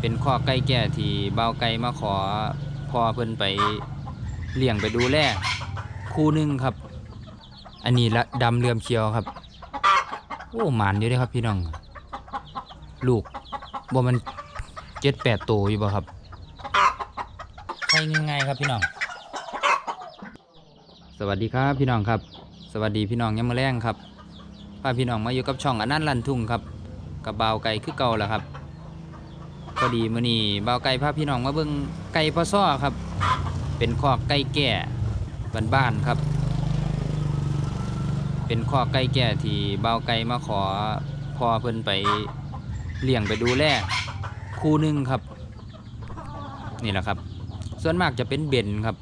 เป็นข้อใกล้แก่ที่เบาไก่มาขอพ่อเพิ่นไปเลี้ยงไปดูแลคู่หนึงครับ อันนี้ละดำเลื่อมเขียวครับ โอ้หมานอยู่ด้วยครับพี่น้อง ลูกบ่มันเจ็ดแปดตัวอยู่บ่ครับใช่ง่ายๆครับพี่น้อง สวัสดีครับพี่น้องครับ สวัสดีพี่น้องยามมื้อแรงครับพาพี่น้องมาอยู่กับช่องอนันต์ลันทุ่งครับกับเบาไก่คือเก่าแหละครับ พอดีมื้อนี้บ่าวไก่พาพี่น้องมาเบิ่งไก่พ่อซ้อครับ เป็นคอกไก่แก่บ้านๆครับ เป็นคอกไก่แก่ที่บ่าวไก่มาขอพ่อเพิ่นไปเลี้ยงไปดูแลคู่หนึงครับ นี่แหละครับ ส่วนมากจะเป็นเบนครับ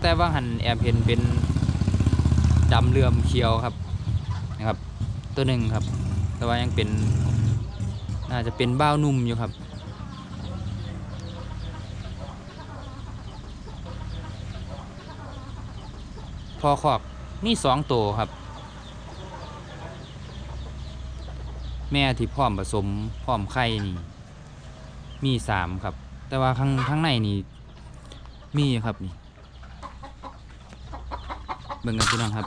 แต่ว่าหันแอบเห็นเป็นดำเลื่อมเขียวครับ ตัวหนึ่งครับ แต่ว่ายังเป็นน่าจะเป็นบ้าวนุ่มอยู่ครับ พอขอกนี่สองตัวครับ แม่ที่พร้อมผสมพร้อมไข่นี่ มีสามครับ แต่ว่าข้างข้างในนี่มีครับนี่เบิ่งกันพี่น้องครับ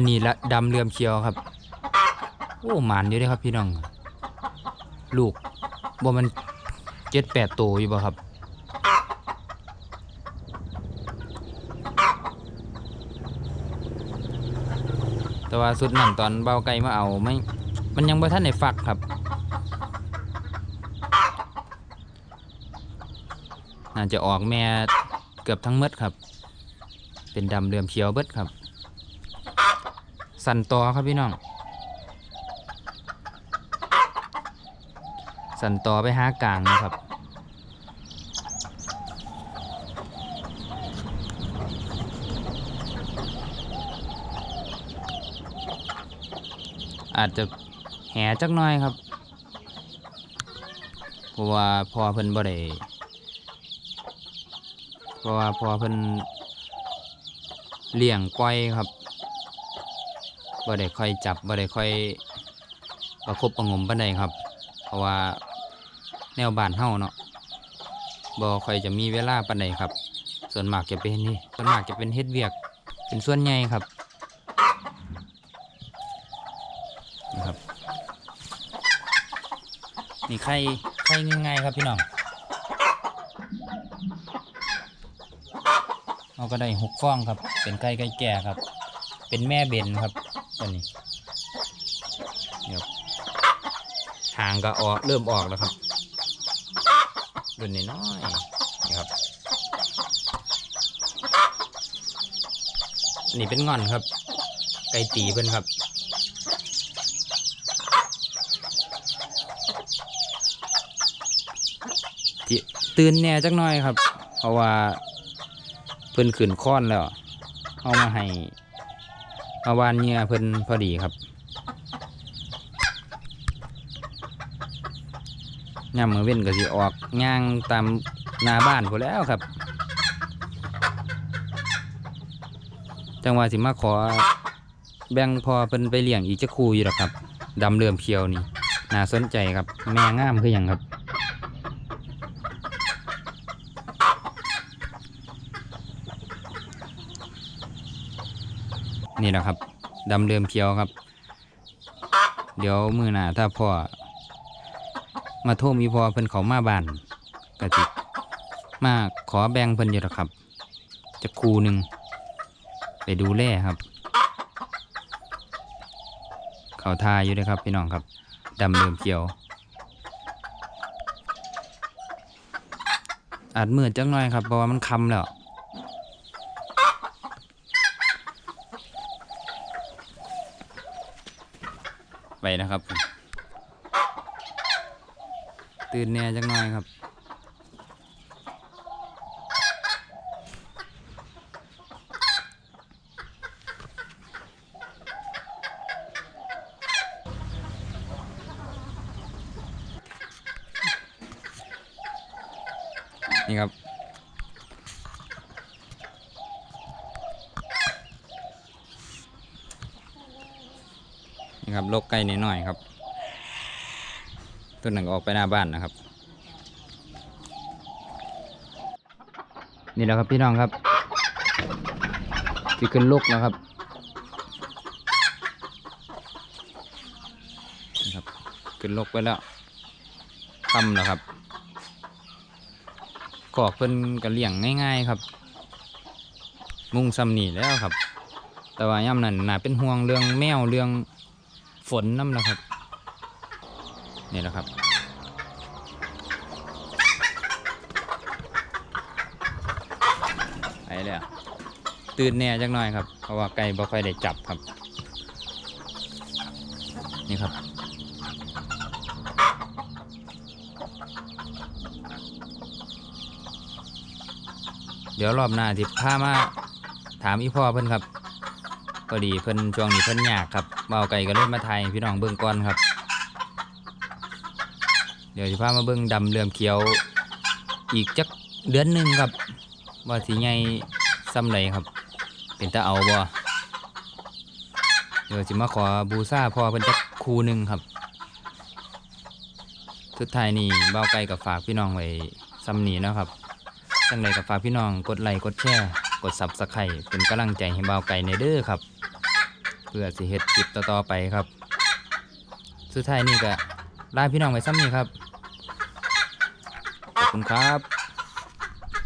อันนี้ละดำเลื่อมเขียวครับ โอ้หมานอยู่เด้ครับพี่น้อง ลูกบ่มันเจ็ดแปดตัวอยู่บ่ครับ แต่ว่าสุดนั่นตอนเบาไก่มาเอาไม่ มันยังบ่ทันได้ฟักครับ น่าจะออกแม่เกือบทั้งเมดครับ เป็นดำเรือมเขียวเบิดครับ สันตอครับพี่น้อง สันตอไปหากลางนะครับอาจจะแหจักหน้อยครับ เพราะว่าพอเพิ่นบ่ได้เพราะว่าพอเพิ่นเลี้ยงปล่อยครับ บ่ได้ค่อยจับบ่ได้ค่อยประคบประงมปานใดครับ เพราะว่าแนวบ้านเฮาเนาะบ่ค่อยจะมีเวลาปานใดครับ ส่วนมากจะเป็นนี่ส่วนมากจะเป็นเฮ็ดเวียก เป็นส่วนใหญ่ครับนะครับนี่ไข่ไข่ง่ายๆครับพี่น้องเราก็ได้หกฟองครับ เป็นไก่ไก่แก่ครับ เป็นแม่เบนครับ ตัวนี้เดี๋ยวหางก็ออกเริ่มออกแล้วครับรุ่นนี้น้อยนี่ครับนนี่เป็นงอนครับ ไก่ตีเพิ่นครับตื่นแหน่จักหน่อยครับ เพราะว่าเพิ่นขืนค้อนแล้วเอามาให้ มาวานเหงื่อเพิ่นพอดีครับย่ำมือเว้นก็สิออกย่างตามนาบ้านพอแล้วครับ จังหวะสิมาขอ แบ่งพอเพิ่นไปเลี้ยงอีกจะคูอยู่หรอกครับดำเลื่อมเขียวนี่น่าสนใจครับ แม่งามคืออย่างครับ นี่แหละครับดำเดิมเขียวครับ เดี๋ยวมือหน้าถ้าพ่อ มาโทรมีพ่อเพิ่นเขามาบ้านกะติมาขอแบ่งเพิ่นอยู่หรอกครับ จะครูหนึ่งไปดูแลครับ เขาทาอยู่เลยครับพี่น้องครับดำเดิมเขียว อาจมืดจังหน่อยครับเพราะว่ามันคำแล้ว นะครับ ตื่นแน่จังหน่อยครับ นี่ครับ ครับโลกไก่น้อยครับ ตัวหนึ่งออกไปหน้าบ้านนะครับ นี่แหละครับพี่น้องครับที่ขึ้นลูกแล้วครับครับ ขึ้นลูกไปแล้วทำแล้วครับกอกเพิ่นกระเลี้ยงง่าย ๆครับ มุ่งซ้ำหนีแล้วครับ แต่ว่าย่ำนั้นน่าเป็นห่วงเรื่องแมวเรื่อง ฝนน้ำนะครับ นี่แหละครับไปแล้วตื่นแหน่จักหน่อยครับ เพราะว่าไก่บ่ค่อยได้จับครับ นี่ครับ เดี๋ยวรอบหน้าที่พามาถามอีพ่อเพิ่นครับ พอดีเพิ่นช่วงนี้เพิ่นยากครับเบาไก่ก็เลยมาไทยพี่น้องเบิ่งก่อนครับ เดี๋ยวจะพามาเบิ่งดำเลื่อมเขียว อีกจักเดือนหนึ่งครับว่าสิใหญ่ซ้ำใดครับ เป็นตาเอาบ่เดี๋ยวสิมาขอบูซาพอเพิ่นจักคูหนึ่งครับสุดท้ายนี่เบาไก่กับฝากพี่น้องไว้ซ้ำนี้นะครับจังใดกับฝากพี่น้องกดไลค์กดแชร์ กดซับสไครต์เป็นกำลังใจให้บ่าวไก่ในเด้อครับ เพื่อสิเฮ็ดคลิปต่อๆไปครับ สุดท้ายนี่ก็ลาพี่น้องไว้ซ้ำนี่ครับ ขอบคุณครับ